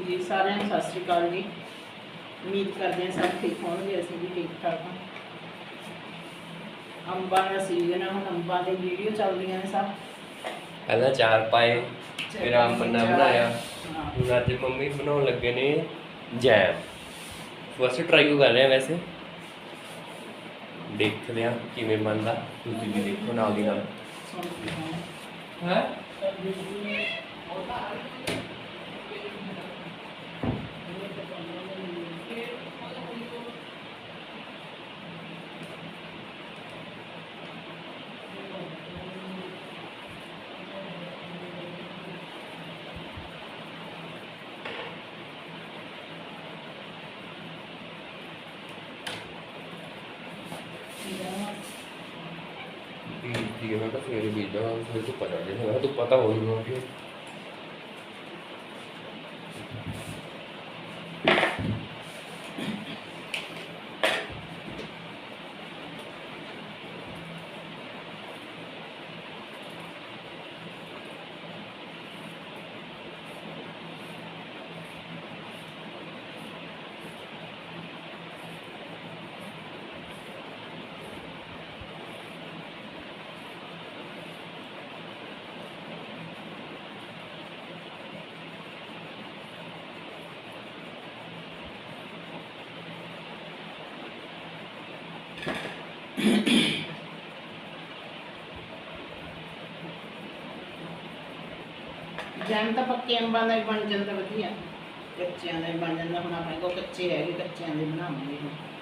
ਜੀ ਸਾਰਿਆਂ ਨੂੰ ਸਤਿ ਸ਼੍ਰੀ ਅਕਾਲ ਜੀ। ਉਮੀਦ ਕਰਦੇ ਹਾਂ ਸਭ ਠੀਕ ਹੋਣਗੇ ਅਸੀਂ ਵੀ ਠੀਕ ਠਾਕ ਹਾਂ। ਅੰਬਾਂ ਦਾ ਸੀਜ਼ਨ ਹੈ ਹੁਣ ਅੰਬਾਂ ਦੀ ਵੀਡੀਓ ਚੱਲ ਰਹੀਆਂ ਨੇ ਸਭ। ਪਹਿਲਾਂ ਚਾਰ ਪਾਏ ਫਿਰ ਆਮ ਪੰਨਾ ਬਣਾਇਆ। ਹਾਂ। ਹੁਣ ਅੱਜ ਮੰਮੀ ਬਣਾਉਣ ਲੱਗੇ ਨੇ ਜੈਮ। ਫਸਟ ਟਰਾਈ ਕਰ ਰਹੇ ਆ ਵੈਸੇ। ਦੇਖਦੇ ਆ ਕਿਵੇਂ ਬਣਦਾ ਤੁਸੀਂ ਵੀ ਦੇਖੋ ਨਾਲ ਦੀ ਨਾਲ। ਹਾਂ ਹੈ ਠੀਕ ਹੈ? ਮੈਂ ਤਾਂ ਸਵੇਰੇ ਵੀ ਦਾ ਫਿਰ ਤੋਂ ਪਤਾ ਨਹੀਂ ਹੈ ਤੂੰ ਪਤਾ ਹੋ ਜੂਗਾ ਜੈਮ ਤਾਂ ਪੱਕੇ ਅੰਬਾਂ ਦਾ ਹੀ ਬਣ ਜਾਂਦਾ ਵਧੀਆ। ਕੱਚਿਆਂ ਦਾ ਹੀ ਬਣ ਜਾਂਦਾ, ਹੁਣ ਆਪਣੇ ਕੋਲ ਕੱਚੇ ਹੈਗੇ ਕੱਚਿਆਂ ਦੇ ਬਣਾਵਾਂਗੇ ਹੁਣ।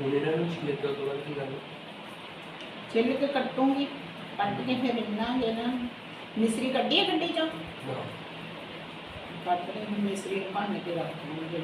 ਹੁਣ ਇਹਨਾਂ ਨੂੰ ਛਿੱਲ ਕੇ ਤੋਂ ਬਾਅਦ ਕੀ ਕਰਨਾ? ਛਿੱਲ ਕੇ ਕੱਟੂੰਗੀ ਕੱਟ ਕੇ ਫਿਰ ਰਿੰਨਾਂਗੇ ਨਾ ਮਿਸਰੀ ਕੱਢੀ ਹੈ ਗੱਡੀ ਚੋਂ? ਨਾ। ਕੱਟ ਕੇ ਮਿਸਰੀ ਨੂੰ ਭੰਨ ਕੇ ਰੱਖ ਦੂੰਗੀ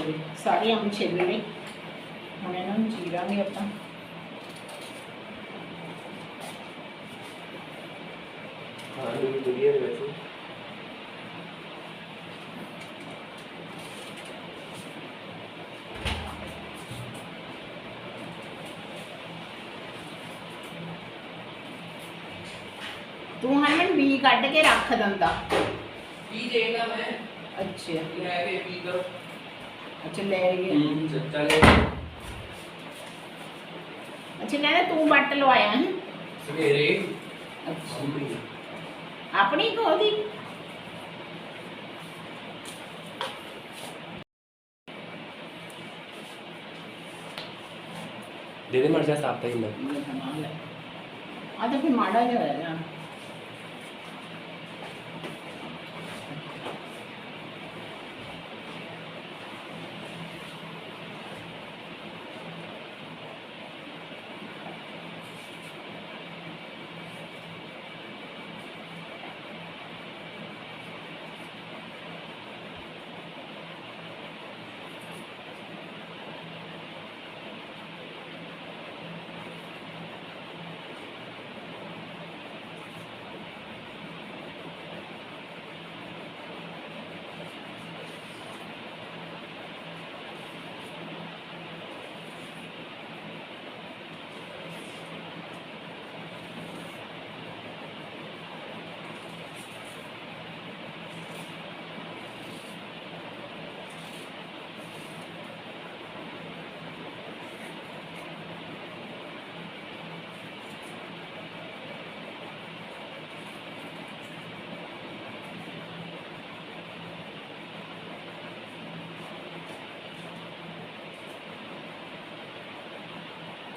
ਜੀ ਸਾਰੇ ਅੰਬ ਛਿੱਲ ਲਏ ਹੁਣ ਇਹਨਾਂ ਨੂੰ ਚੀਰਾਂਗੇ ਆਪਾਂ। ਖਾਣ ਨੂੰ ਵੀ ਵਧੀਆ ਨੇ ਵੈਸੇ। ਤੂੰ ਹਰਮਨ ਬੀ ਕੱਢ ਕੇ ਰੱਖ ਦਿੰਦਾ। ਕੀ ਦੇਗਾ ਮੈਂ। ਅੱਛਾ। ਲੈ ਕੇ ਪੀ ਕਰ ਅੱਛਾ ਲੈ ਹੂੰ ਅੱਛਾ ਲੈ ਤੂੰ ਬੱਟ ਲਵਾਇਆ ਹੈ ਸਵੇਰੇ। ਅੱਛਾ। ਆਪਣੀ ਕੋਦੀ ਦੇ ਦੇ ਮਰ ਜਾ ਸਾਫ਼ ਤਾਂ ਹੀ ਨਾ ਆ ਤਾਂ ਫਿਰ ਮਾੜਾ ਜਿਹਾ ਹੋਇਆ ਕਿੰਨਾ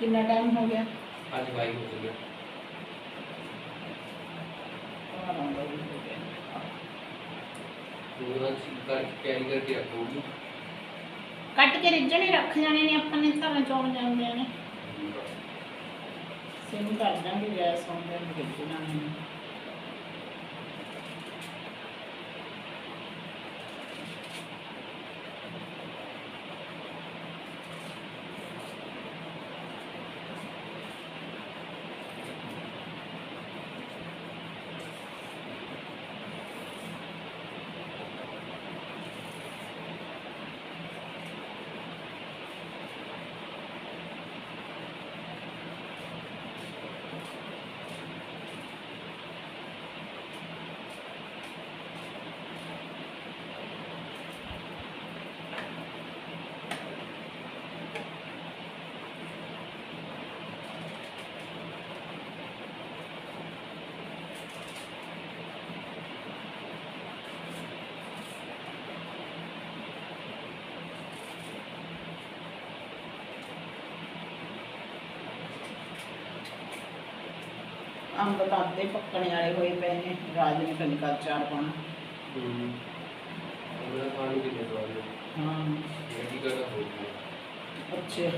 ਟਾਈਮ ਹੋ ਗਿਆ ਅੱਜ ਬਾਈ ਹੋ ਗਿਆ ਆ ਰੰਗ ਵੀ ਹੋ ਗਿਆ ਪੂਰਾ ਕਰ ਕੈਰੀ ਕਰਕੇ ਰੱਖੂਗੀ ਕੱਟ ਕੇ ਰਿੱਝਣੇ ਰੱਖ ਜਾਣੇ ਨੇ ਆਪਾਂ ਨੇ ਧਾਰਾਂ ਚੌਲ ਜਾਂਦੇ ਨੇ ਸਿਮ ਕਰ ਦਾਂਗੇ ਗੈਸ ਆਨ ਦੇ ਰਿੱਝ ਜਾਣੇ ਅੰਬ ਤਾਂ ਅੱਧੇ ਪੱਕਣੇ ਵਾਲੇ ਹੋਏ ਪਏ ਨੇ ਰਾਜ ਨੇ ਕਣਕਾਂ ਚਾਰ ਪਾਉਣਾ। ਹੂੰ। ਉਹਨਾਂ ਕਿੰਨੇ ਹਾਂ। ਇਹ ਕੀ ਕਰਦਾ ਹੋ ਗਿਆ। ਅੱਛਾ।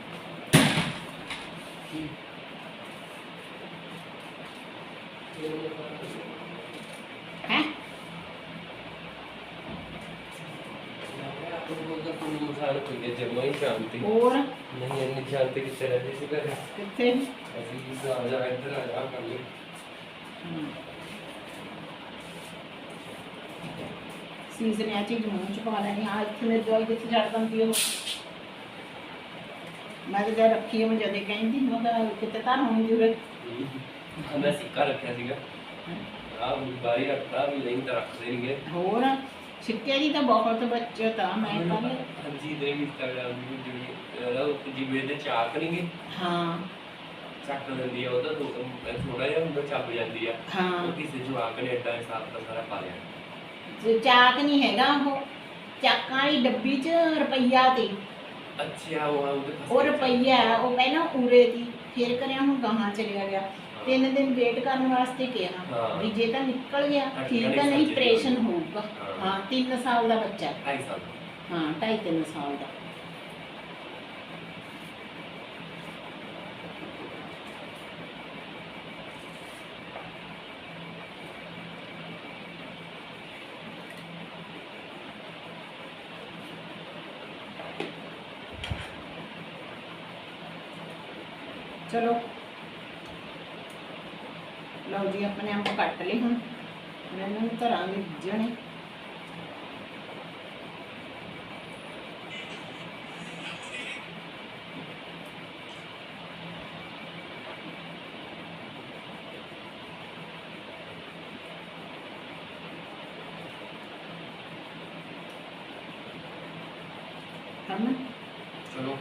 ਕਿੱਥੇ ਅਸੀਂ ਆ ਜਾ ਇੱਧਰ ਆ ਜਾ ਕਰ ਲਈ ਸੀਜ਼ਨ ਆ ਚੀਜ਼ ਮੂੰਹ ਚ ਪਾ ਲੈਣੀ ਆ ਇੱਥੇ ਮੇਰੇ ਦਵਾਈ ਕਿੱਥੇ ਛੱਡ ਦਿੰਦੀ ਉਹ ਮੈਂ ਤਾਂ ਜਦ ਰੱਖੀ ਮੈਂ ਜਦੇ ਕਹਿੰਦੀ ਤਾਂ ਕਿਤੇ ਤਾਂ ਹੋਣੀ ਜ਼ਰੂਰਤ ਮੈਂ ਸਿੱਕਾ ਰੱਖਿਆ ਸੀਗਾ ਆ ਬਾਰੀ ਰੱਖਦਾ ਵੀ ਨਹੀਂ ਤਾਂ ਰੱਖ ਦੇਣਗੇ ਹੋਰ ਸਿੱਕੇ ਦੀ ਤਾਂ ਬਹੁਤ ਬੱਚਤ ਆ ਮੈਂ ਕੱਲ ਹਾਂਜੀ ਦੇ ਕਰ ਜਾਂਦੀ ਜਿਹੜੀ ਉਹ ਜਿਵੇਂ ਦੇ ਚਾਕ ਨਹੀਂਗੇ ਹਾਂ। ਚੱਕ ਦਿੰਦੀ ਆ ਉਹਦਾ ਦੋ ਥੋੜਾ ਜਿਹਾ ਹੁੰਦਾ ਚੱਪ ਜਾਂਦੀ ਆ। ਹਾਂ। ਕਿਸੇ ਜਵਾਕ ਨੇ ਏਦਾਂ ਹਿਸਾਬ ਦਾ ਸਾਰਾ ਪਾ ਲਿਆ। ਜੇ ਚਾਕ ਨਹੀਂ ਹੈਗਾ ਉਹ ਚਾਕਾਂ ਵਾਲੀ ਡੱਬੀ 'ਚ ਰੁਪਈਆ ਤੇ। ਅੱਛਾ ਉਹ ਰੁਪਈਆ ਉਹ ਪਹਿਲਾਂ ਉਰੇ ਦੀ ਫਿਰ ਕਰਿਆ ਹੁਣ ਗਾਹਾਂ ਚਲਿਆ ਗਿਆ। ਤਿੰਨ ਦਿਨ ਵੇਟ ਕਰਨ ਵਾਸਤੇ ਕਿਹਾ ਹਾਂ। ਵੀ ਜੇ ਤਾਂ ਨਿਕਲ ਗਿਆ ਤਾਂ ਠੀਕ ਹੈ, ਨਹੀਂ ਆਪਰੇਸ਼ਨ। ਹੋਊਗਾ ਹਾਂ। ਹਾਂ 3 ਸਾਲ ਦਾ ਬੱਚਾ ਹੈ। ਢਾਈ ਸਾਲ ਹਾਂ 2.5 3 ਸਾਲ ਦਾ ਚਲੋ ਲਓ ਜੀ ਆਪਣੇ ਅੰਬ ਕੱਟ ਲਏ ਹੁਣ। ਹੁਣ ਇਹਨਾਂ ਨੂੰ ਧਰਾਂਗੇ ਜਣੇ ਹਮ ਚਲੋ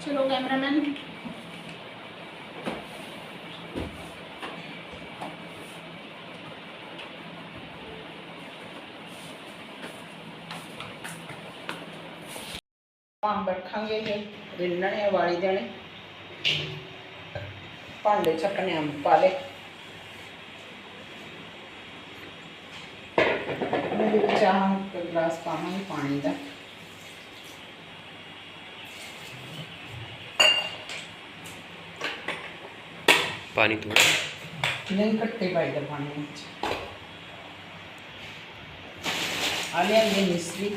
ਚਲੋ ਕੈਮਰਾਮੈਨ ਅੰਬ ਰੱਖਾਂਗੇ ਇਹ ਰਿੰਨਣੇ ਵਾਲੀ ਦੇਣੇ। ਭਾਂਡੇ ਆਪਣੇ ਅੰਬ ਪਾ ਲੈ ਮੇਰੇ ਵਿੱਚ ਆਹ ਇੱਕ ਗਲਾਸ ਪਾਵਾਂਗੇ ਪਾਣੀ ਦਾ। ਪਾਣੀ ਥੋੜਾ ਨਹੀਂ ਕੱਟੇ ਪਾਈ ਦਾ ਪਾਣੀ ਵਿੱਚ। ਆ ਲਿਆ ਇਹ ਮਿਸਰੀ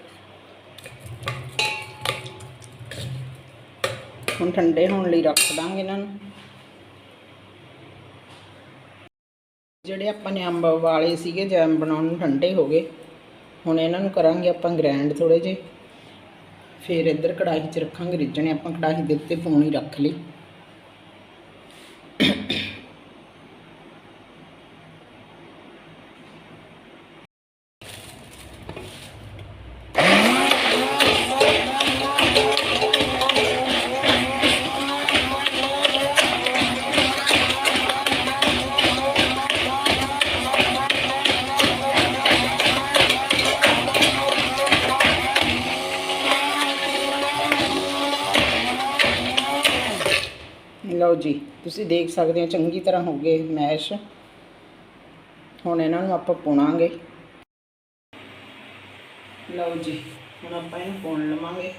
ਹੁਣ ਠੰਡੇ ਹੋਣ ਲਈ ਰੱਖ ਦਾਂਗੇ ਇਹਨਾਂ ਨੂੰ। ਜਿਹੜੇ ਆਪਾਂ ਨੇ ਅੰਬ ਵਾਲੇ ਸੀਗੇ ਜੈਮ ਬਣਾਉਣ ਨੂੰ ਠੰਡੇ ਹੋ ਗਏ, ਹੁਣ ਇਹਨਾਂ ਨੂੰ ਕਰਾਂਗੇ ਆਪਾਂ ਗ੍ਰੈਂਡ ਥੋੜੇ ਜਿਹੇ। ਫਿਰ ਇੱਧਰ ਕੜਾਹੀ 'ਚ ਰੱਖਾਂਗੇ, ਰਿੱਝਣੇ ਆਪਾਂ ਕੜਾਹੀ ਦੇ ਉੱਤੇ ਪੂਣੀ ਰੱਖ ਲਈ। ਲਓ ਜੀ, ਤੁਸੀਂ ਦੇਖ ਸਕਦੇ ਹੋ ਚੰਗੀ ਤਰ੍ਹਾਂ ਹੋ ਗਏ ਮੈਸ਼। ਹੁਣ ਇਹਨਾਂ ਨੂੰ ਆਪਾਂ ਪੁਣਾਂਗੇ। ਲਓ ਜੀ, ਹੁਣ ਆਪਾਂ ਇਹਨੂੰ ਪੁਣ ਲਵਾਂਗੇ।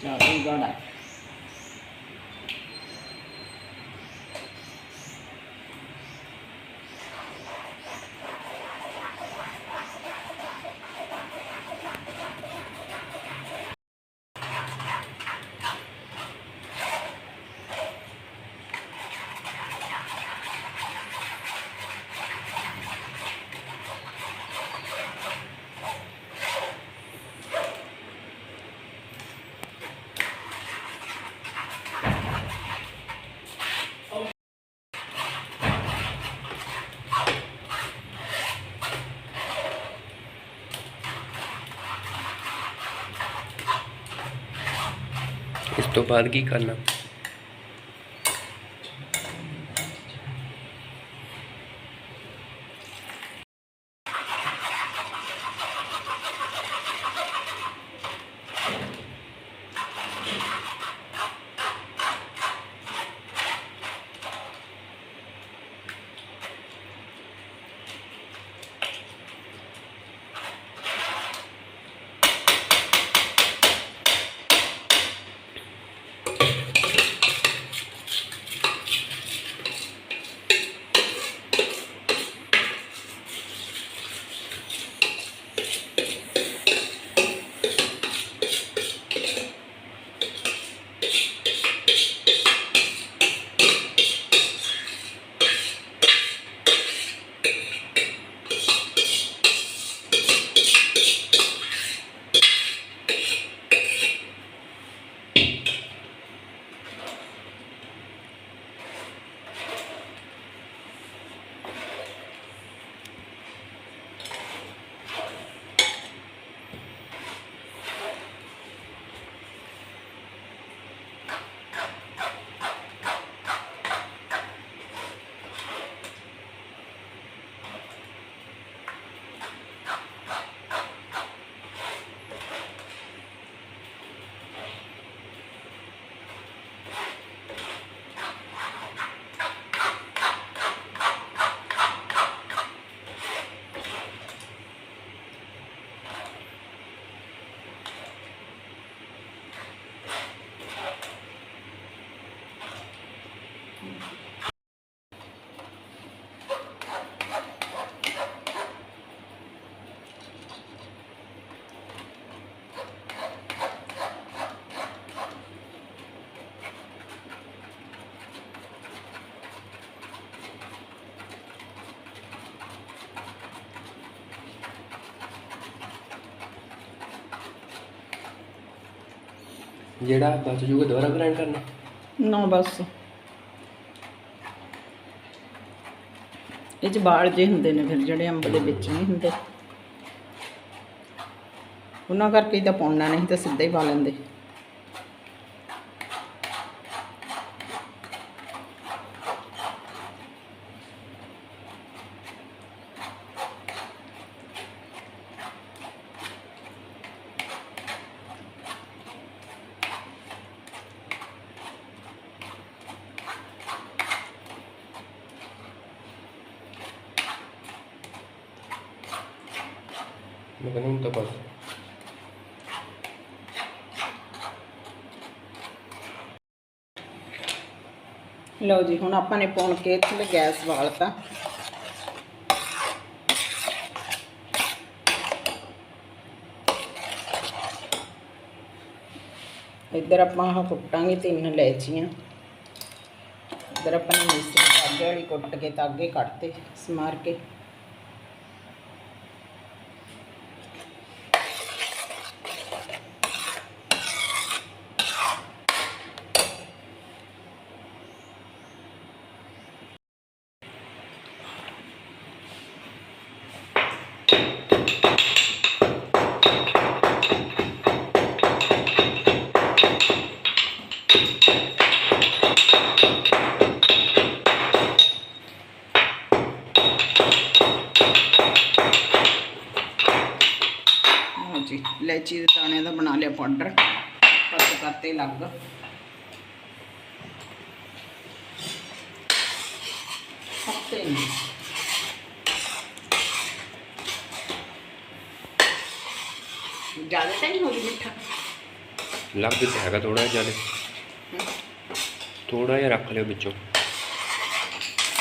ਜ਼ਿਆਦਾ ਹੀ ਗਾੜਾ ਹੈ। ਇਸ ਤੋਂ ਬਾਅਦ ਕੀ ਕਰਨਾ? ਜਿਹੜਾ ਬਚ ਜੂਗਾ ਦੁਬਾਰਾ ਗ੍ਰਾਈਂਡ ਕਰਨਾ। ਨਾ ਬਸ। ਇਹ ਚ ਬਾਲ ਜੇ ਹੁੰਦੇ ਨੇ ਫਿਰ ਜਿਹੜੇ ਅੰਬ ਦੇ ਵਿੱਚ ਨਹੀਂ ਹੁੰਦੇ। ਉਹਨਾਂ ਕਰਕੇ ਹੀ ਤਾਂ ਪਾਉਣਾ, ਨਹੀਂ ਤਾਂ ਸਿੱਧਾ ਹੀ ਪਾ ਲੈਂਦੇ। ਮੈਂ ਕਹਿੰਦਾ ਲਓ ਜੀ, ਹੁਣ ਆਪਾਂ ਨੇ ਪਾਉਣ ਕੇ ਥੱਲੇ ਗੈਸ ਵਾਲਤਾ। ਇੱਧਰ ਆਪਾਂ ਆਹ ਕੁੱਟਾਂਗੇ ਤਿੰਨ ਲੈਚੀਆਂ। ਇੱਧਰ ਆਪਾਂ ਨੇ ਮਿਸਰੀ ਤਾਗੇ ਵਾਲੀ ਕੁੱਟ ਕੇ ਤਾਗੇ ਕੱਟਤੇ ਸਮਾਰ ਕੇ। ਕਰਤੇ ਲੱਗ ਹਫ਼ਤੇ ਜ਼ਿਆਦਾ ਤਾਂ ਨਹੀਂ ਹੋ ਗਈ ਮਿੱਠਾ? ਲੱਗ ਤੇ ਹੈਗਾ ਥੋੜਾ ਜਿਹਾ ਥੋੜਾ ਜਿਹਾ ਰੱਖ ਲਿਓ ਵਿੱਚੋਂ।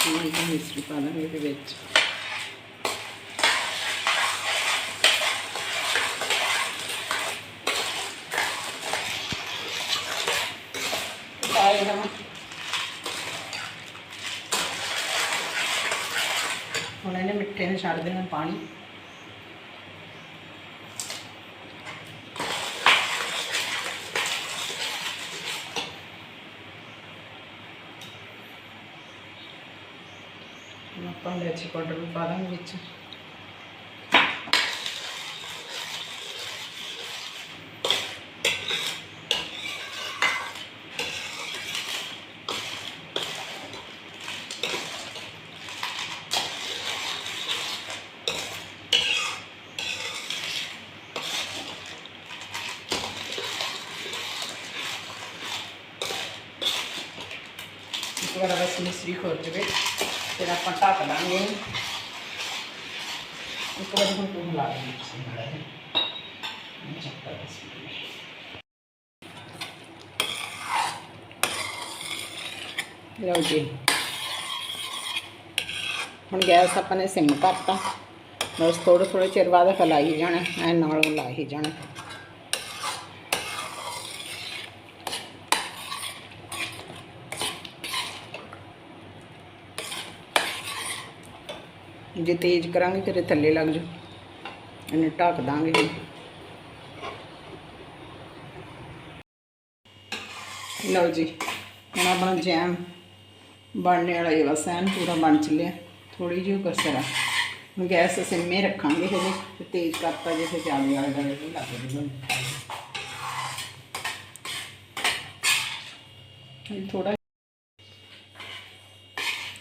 ਹੁਣ ਤਾਂ ਮਿਸਰੀ ਪਾ ਦਾਂਗੇ ਇਹਦੇ ਵਿੱਚ ਪਾਏ ਦਮ ਹੁਣ ਇਹਨੇ ਮਿੱਠੇ ਨੇ ਛੱਡ ਦੇਣਾ ਪਾਣੀ। ਆਪਾਂ ਇਲਾਇਚੀ ਪਾਊਡਰ ਵੀ ਪਾ ਦਾਂਗੇ ਵਿੱਚ। ਇੱਕ ਬਸ ਮਿਸਰੀ ਖੁਰ ਜਵੇ ਫਿਰ ਆਪਾਂ ਢੱਕ ਲਾਂਗੇ ਇੱਕ ਵਾਰ ਹੁਣ ਤੂੰ ਲਾ ਦੇ ਤੁਸੀਂ ਮਾੜਾ ਜਿਹਾ। ਬਸ ਲਓ ਜੀ ਹੁਣ ਗੈਸ ਆਪਾਂ ਨੇ ਸਿਮ ਕਰਤਾ ਬਸ ਥੋੜੇ ਥੋੜੇ ਚਿਰ ਬਾਅਦ ਹਲਾਈ ਜਾਣਾ ਐ ਨਾਲ ਲਾਈ ਜਾਣਾ ਜੇ ਤੇਜ਼ ਕਰਾਂਗੇ ਤੇਰੇ ਥੱਲੇ ਲੱਗ ਜੂ ਇਹਨੂੰ ਢੱਕ ਦਾਂਗੇ ਲਓ ਜੀ, ਹੁਣ ਆਪਣਾ ਜੈਮ ਬਣਨੇ ਵਾਲਾ ਹੀ ਬਸ ਐਨ ਪੂਰਾ ਬਣ ਚੱਲਿਆ। ਥੋੜੀ ਜਿਹੀ ਕਸਰ ਆ ਹੁਣ ਗੈਸ ਸਿਮੇ ਰੱਖਾਂਗੇ ਹਜੇ, ਤੇ ਤੇਜ਼ ਕਰਤਾ ਜੇ ਫਿਰ ਜਾਲੀ ਵਾਲੇ ਦਾ ਵੀ ਲੱਗ ਜੂਗਾ ਥੋੜਾ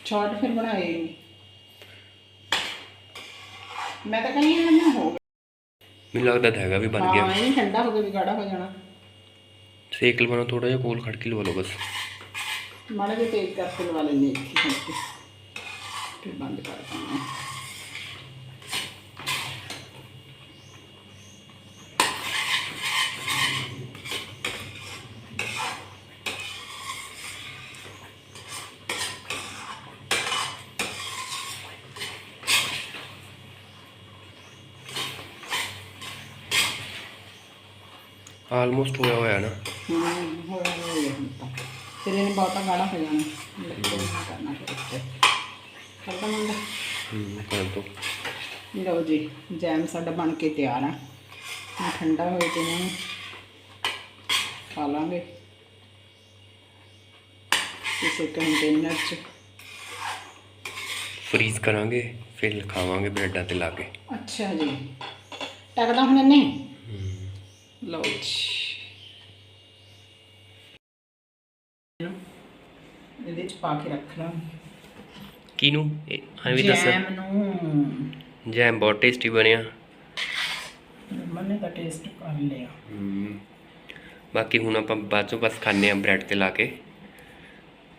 ਛੋਟ ਫਿਰ ਬਣਾਏ ਮੈਂ ਤਾਂ ਕਹਿੰਦੀ ਹਾਂ ਨਾ ਹੋ ਮੈਨੂੰ ਲੱਗਦਾ ਤਾਂ ਹੈਗਾ ਵੀ ਬਣ ਗਿਆ। ਹਾਂ ਇਹ ਠੰਡਾ ਹੋ ਕੇ ਵੀ ਗਾੜਾ ਹੋ ਜਾਣਾ। ਸੇਕ ਲਵਾਉਣਾ ਥੋੜਾ ਜਿਹਾ ਕੋਲ ਖੜ ਕੇ ਲਵਾ ਲਓ ਬਸ। ਮਾੜਾ ਜਿਹਾ ਤੇਜ਼ ਕਰਕੇ ਲਵਾ ਲੈਂਦੇ ਹਾਂ ਇੱਥੇ ਫਿਰ ਬੰਦ ਕਰ ਦਿੰਦੇ ਆਲਮੋਸਟ ਹੋਇਆ ਹੋਇਆ ਨਾ। ਫਿਰ ਇਹਨੇ ਬਹੁਤਾ ਗਾੜਾ ਹੋ ਜਾਣਾ ਲੱਗੇ ਨਾ। ਕਰਨਾ ਫਿਰ ਉੱਤੇ ਕਰਦਾ ਮੁੰਡਾ। ਹੂੰ ਕਰ ਦੋ ਲਓ ਜੀ ਜੈਮ ਸਾਡਾ ਬਣ ਕੇ ਤਿਆਰ ਆ। ਠੰਡਾ ਹੋਏ ਤੇ ਇਹਨੂੰ ਖਾ ਲਾਂਗੇ। ਕਿਸੇ ਕੰਟੇਨਰ 'ਚ। ਫਰੀਜ਼ ਕਰਾਂਗੇ ਫਿਰ ਲਿਖਾਵਾਂਗੇ ਬ੍ਰੈਡਾਂ ਤੇ ਲਾ ਕੇ। ਅੱਛਾ ਜੀ। ਟਕਦਾ ਹੁਣ ਇਹਨੇ? ਲਓ ਜੀ ਇਹਦੇ 'ਚ ਪਾ ਕੇ ਰੱਖ ਲਾਂ ਕਿਨੂੰ ਐਂ ਵੀ ਦੱਸ। ਜੈਮ ਨੂੰ। ਜੈਮ ਬਹੁਤ ਟੇਸਟੀ ਬਣਿਆ। ਮਨੇ ਦਾ ਟੇਸਟ ਕਰ ਲਿਆ। ਹੂੰ। ਬਾਕੀ ਹੁਣ ਆਪਾਂ ਬਾਅਦ ਚੋਂ ਬਸ ਖਾਣੇ ਆ ਬ੍ਰੈਡ ਤੇ ਲਾ ਕੇ।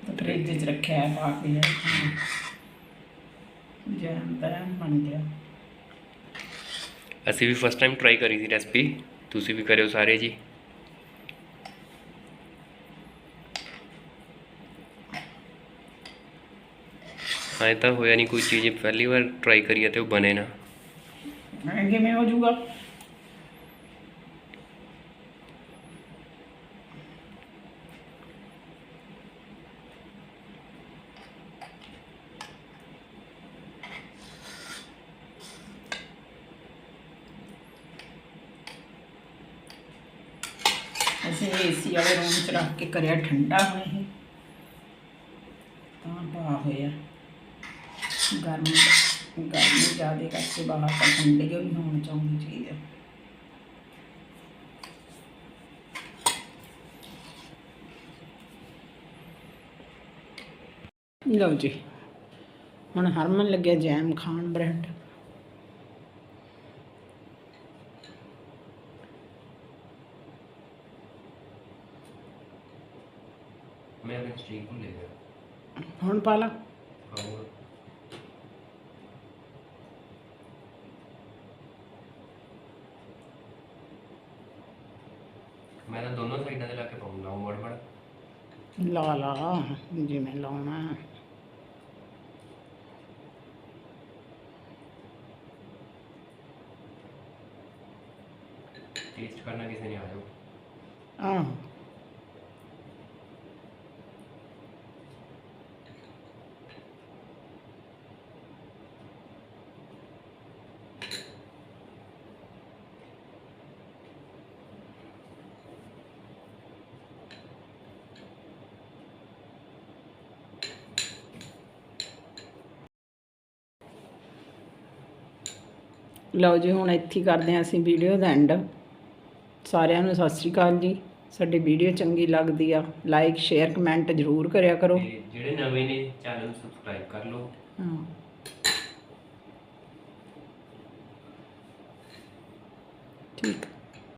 ਤੇ ਫ੍ਰਿਜ 'ਚ ਰੱਖਿਆ ਹੈ ਪਾ ਕੇ। ਜੈਮ ਤਾਂ ਬਣ ਗਿਆ। ਅਸੀਂ ਵੀ ਫਸਟ ਟਾਈਮ ਟਰਾਈ ਕਰੀ ਸੀ ਰੈਸਪੀ ਤੁਸੀਂ ਵੀ ਕਰਿਓ ਸਾਰੇ ਜੀ। ਐਂ ਤਾਂ ਹੋਇਆ ਨਹੀਂ ਕੋਈ ਚੀਜ਼, ਪਹਿਲੀ ਵਾਰ ਟਰਾਈ ਕਰੀਏ ਤੇ ਉਹ ਬਣੇ ਨਾ। ਐਂ ਕਿਵੇਂ ਹੋ ਜਾਊਗਾ ਅਸੀਂ ਏਸੀ ਵਾਲੇ ਰੂਮ 'ਚ ਰੱਖ ਕੇ ਕਰਿਆ ਠੰਡਾ ਹੁਣ ਇਹ। ਤਾਂ ਪਾ ਹੋਇਆ। ਗਰਮ ਗਰਮੀ ਜ਼ਿਆਦਾ ਕਰਕੇ ਬਾਹਰ ਤਾਂ ਠੰਡੇ ਹੀ ਨਹੀਂ ਹੋਣੀ ਚਾਹੁੰਦੀ ਚੀਜ਼। ਲਓ ਜੀ। ਹੁਣ ਹਰਮਨ ਲੱਗਿਆ ਜੈਮ ਖਾਣ ਬ੍ਰੈਡ। ਮੈਂ ਵੀ ਸਟ੍ਰੀਕ ਭੁੱਲ ਗਿਆ ਹੁਣ ਪਾ ਲਾ। ਹੋਰ। ਮੈਂ ਤਾਂ ਦੋਨੋਂ ਸਾਈਡਾਂ ਤੇ ਲਾ ਕੇ ਪਾਉਂਗਾ ਮੜ ਮੜ। ਲਾ ਲਾ ਜਿਵੇਂ ਲਾਉਣਾ। ਟੇਸਟ ਕਰਨਾ ਕਿਸੇ ਨੇ ਆ ਜਾਓ। ਆਹ। ਲਓ ਜੀ ਹੁਣ ਇੱਥੇ ਕਰਦੇ ਹਾਂ ਅਸੀਂ ਵੀਡੀਓ ਦਾ ਐਂਡ ਸਾਰਿਆਂ ਨੂੰ ਸਤਿ ਸ਼੍ਰੀ ਅਕਾਲ ਜੀ। ਸਾਡੀ ਵੀਡੀਓ ਚੰਗੀ ਲੱਗਦੀ ਆ ਲਾਈਕ ਸ਼ੇਅਰ ਕਮੈਂਟ ਜ਼ਰੂਰ ਕਰਿਆ ਕਰੋ। ਤੇ ਜਿਹੜੇ ਨਵੇਂ ਨੇ ਚੈਨਲ ਨੂੰ ਸਬਸਕ੍ਰਾਈਬ ਕਰ ਲਓ। ਹਾਂ।